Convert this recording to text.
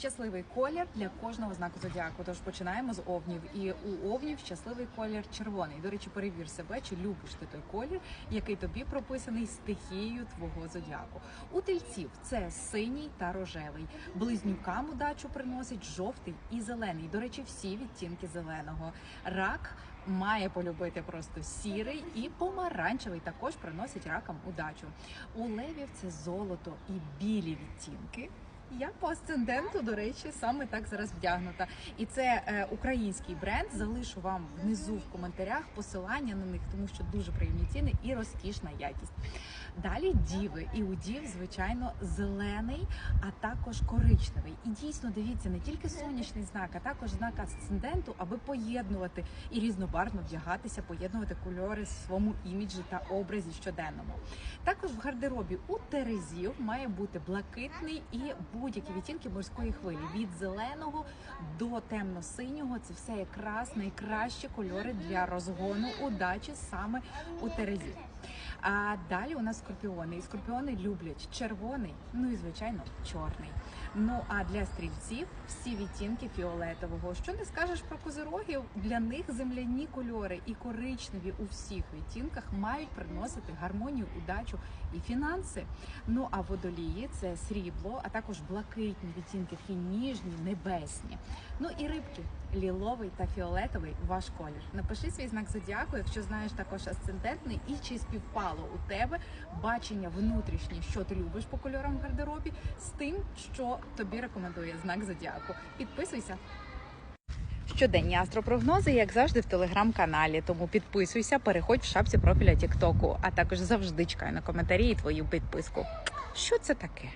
Щасливий колір для кожного знаку зодіаку. Тож починаємо з овнів. І у овнів щасливий колір червоний. До речі, перевір себе, чи любиш ти той колір, який тобі прописаний стихією твого зодіаку. У тельців це синій та рожевий. Близнюкам удачу приносить жовтий і зелений. До речі, всі відтінки зеленого. Рак має полюбити просто сірий і помаранчевий також приносить ракам удачу. У левів це золото і білі відтінки. Я по асценденту, до речі, саме так зараз вдягнута. І це е, український бренд. Залишу вам внизу в коментарях посилання на них, тому що дуже приємні ціни і розкішна якість. Далі діви, і у дів, звичайно, зелений, а також коричневий. І дійсно дивіться не тільки сонячний знак, а також знак асценденту, аби поєднувати і різнобарвно вдягатися, поєднувати кольори в своєму іміджі та образі щоденному. Також в гардеробі у терезів має бути блакитний і будь-які відтінки морської хвилі від зеленого до темно-синього. Це все якраз найкращі кольори для розгону удачі саме у терезі. А далі у нас скорпіони. І скорпіони люблять червоний, ну і звичайно чорний. Ну а для стрільців всі відтінки фіолетового. Що не скажеш про козирогів? Для них земляні кольори і коричневі у всіх відтінках мають приносити гармонію, удачу і фінанси. Ну а водолії це срібло, а також блакитні відтінки, такі ніжні, небесні. Ну і рибки, ліловий та фіолетовий ваш колір. Напиши свій знак зодіаку, якщо знаєш також асцендентний, і чи співпало у тебе бачення внутрішнє, що ти любиш по кольорам в гардеробі, з тим, що тобі рекомендує знак зодіаку. Підписуйся. Щоденні астропрогнози, як завжди, в телеграм-каналі. Тому підписуйся, переходь в шапці профіля Тіктоку, а також завжди чекаю на коментарі і твою підписку. Що це таке?